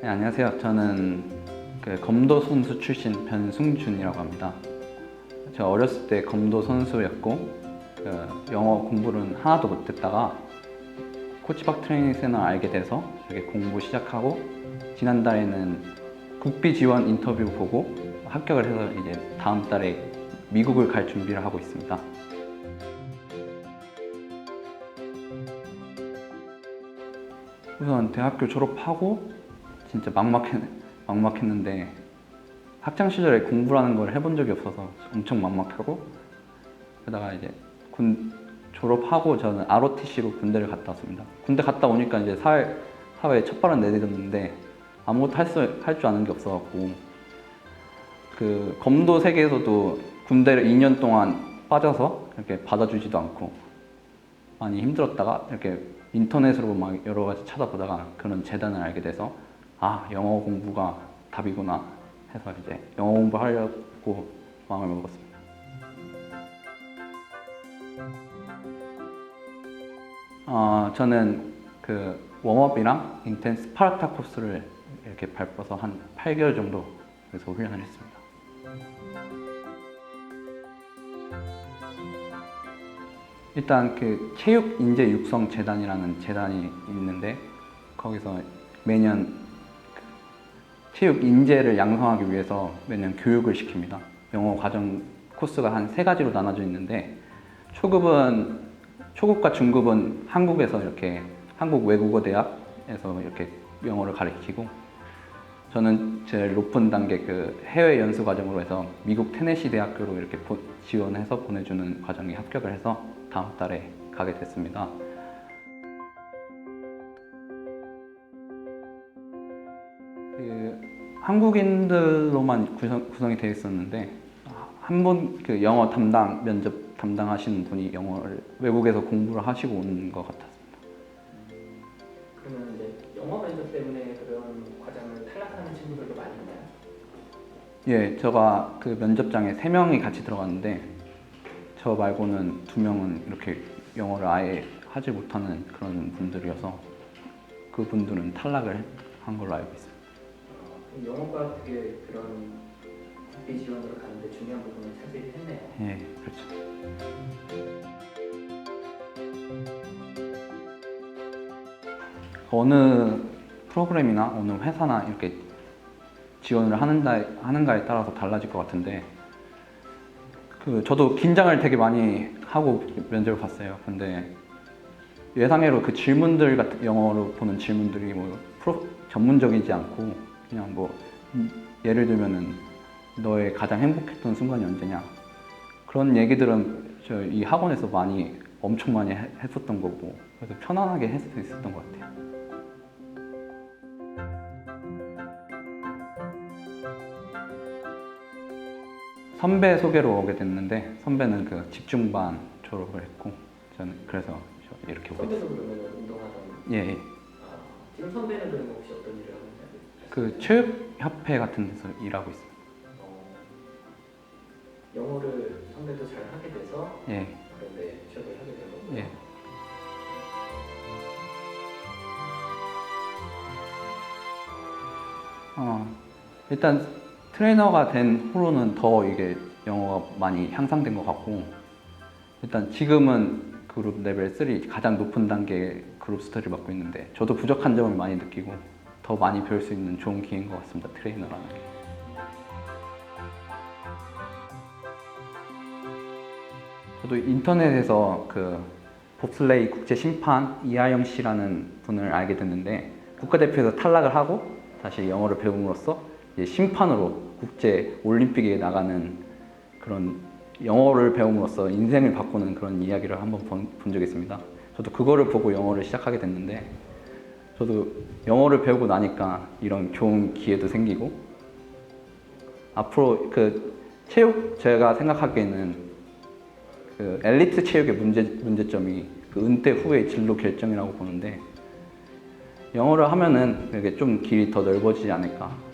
네, 안녕하세요. 저는 그 검도 선수 출신 변승준이라고 합니다. 제가 어렸을 때 검도 선수였고 그 영어 공부는 하나도 못했다가 코치박 트레이닝 센터 알게 돼서 이렇게 공부 시작하고 지난달에는 국비 지원 인터뷰 보고 합격을 해서 이제 다음 달에 미국을 갈 준비를 하고 있습니다. 우선 대학교 졸업하고 진짜 막막했, 막막했는데 학창 시절에 공부라는 걸 해본 적이 없어서 엄청 막막하고 그러다가 이제 군 졸업하고 저는 ROTC로 군대를 갔다 왔습니다. 군대 갔다 오니까 이제 사회 사회에 첫 발은 내딛었는데 아무것도 할수할 줄 아는 게 없어갖고 그 검도 세계에서도 군대를 2년 동안 빠져서 이렇게 받아주지도 않고 많이 힘들었다가 이렇게 인터넷으로 막 여러 가지 찾아보다가 그런 재단을 알게 돼서 아 영어 공부가 답이구나 해서 이제 영어 공부하려고 마음을 먹었습니다. 어, 저는 그 웜업이랑 인텐스 파라타 코스를 이렇게 밟아서 한 8개월 정도 그래서 훈련을 했습니다. 일단 그 체육 인재 육성 재단이라는 재단이 있는데 거기서 매년 그 체육 인재를 양성하기 위해서 매년 교육을 시킵니다. 영어 과정 코스가 한 세 가지로 나눠져 있는데 초급은 초급과 중급은 한국에서 이렇게 한국 외국어 대학에서 이렇게 영어를 가르치고 저는 제일 높은 단계 그 해외 연수 과정으로 해서 미국 테네시 대학교로 이렇게 보- 지원해서 보내주는 과정에 합격을 해서 다음 달에 가게 됐습니다. 그 한국인들로만 구성, 구성이 되어 있었는데 한분그 영어 담당 면접 담당하시는 분이 영어를 외국에서 공부를 하시고 온 것 같았습니다. 그러면 이제 영어 면접 때문에 그런 과정을 탈락하는 친구들도 많이 있나요? 예, 제가 그 면접장에 세 명이 같이 들어갔는데 저 말고는 두 명은 이렇게 영어를 아예 하지 못하는 그런 분들이어서 그 분들은 탈락을 한 걸로 알고 있습니다. 영어가 되게 그런 국비 지원으로 가는데 중요한 부분을 차지했네요. 예, 그렇죠. 어느 프로그램이나 어느 회사나 이렇게 지원을 하는가, 하는가에 따라서 달라질 것 같은데 그 저도 긴장을 되게 많이 하고 면접을 봤어요. 근데 예상외로 그 질문들 같은 영어로 보는 질문들이 뭐 프로, 전문적이지 않고 그냥 뭐 음, 예를 들면은 너의 가장 행복했던 순간이 언제냐 그런 얘기들은 저 이 학원에서 많이 엄청 많이 해- 했었던 거고 그래서 편안하게 했을 수 있었던 것 같아요. 선배 소개로 오게 됐는데 선배는 그 집중반 졸업을 했고 저는 그래서 저 이렇게 오게 됐어요. 선배도 그러면 운동하던 예, 예. 아, 지금 선배는 그러면 혹시 어떤 일을 하고 있나요? 그 체육협회 같은 데서 일하고 있어요. 어, 영어를 선배도 잘 하게 돼서 예, 그런데 취업을 하게 된 거고요. 예. 어, 일단 트레이너가 된 후로는 더 이게 영어가 많이 향상된 것 같고 일단 지금은 그룹 레벨 3 가장 높은 단계 그룹 스터디를 맡고 있는데 저도 부족한 점을 많이 느끼고 더 많이 배울 수 있는 좋은 기회인 것 같습니다 트레이너라는 게 저도 인터넷에서 그 봅슬레이 국제 심판 이하영 씨라는 분을 알게 됐는데 국가대표에서 탈락을 하고 다시 영어를 배움으로써 심판으로 국제 올림픽에 나가는 그런 영어를 배움으로써 인생을 바꾸는 그런 이야기를 한번 본, 본 적이 있습니다. 저도 그거를 보고 영어를 시작하게 됐는데 저도 영어를 배우고 나니까 이런 좋은 기회도 생기고 앞으로 그 체육 제가 생각하기에는 그 엘리트 체육의 문제, 문제점이 그 은퇴 후의 진로 결정이라고 보는데 영어를 하면은 이게 좀 길이 더 넓어지지 않을까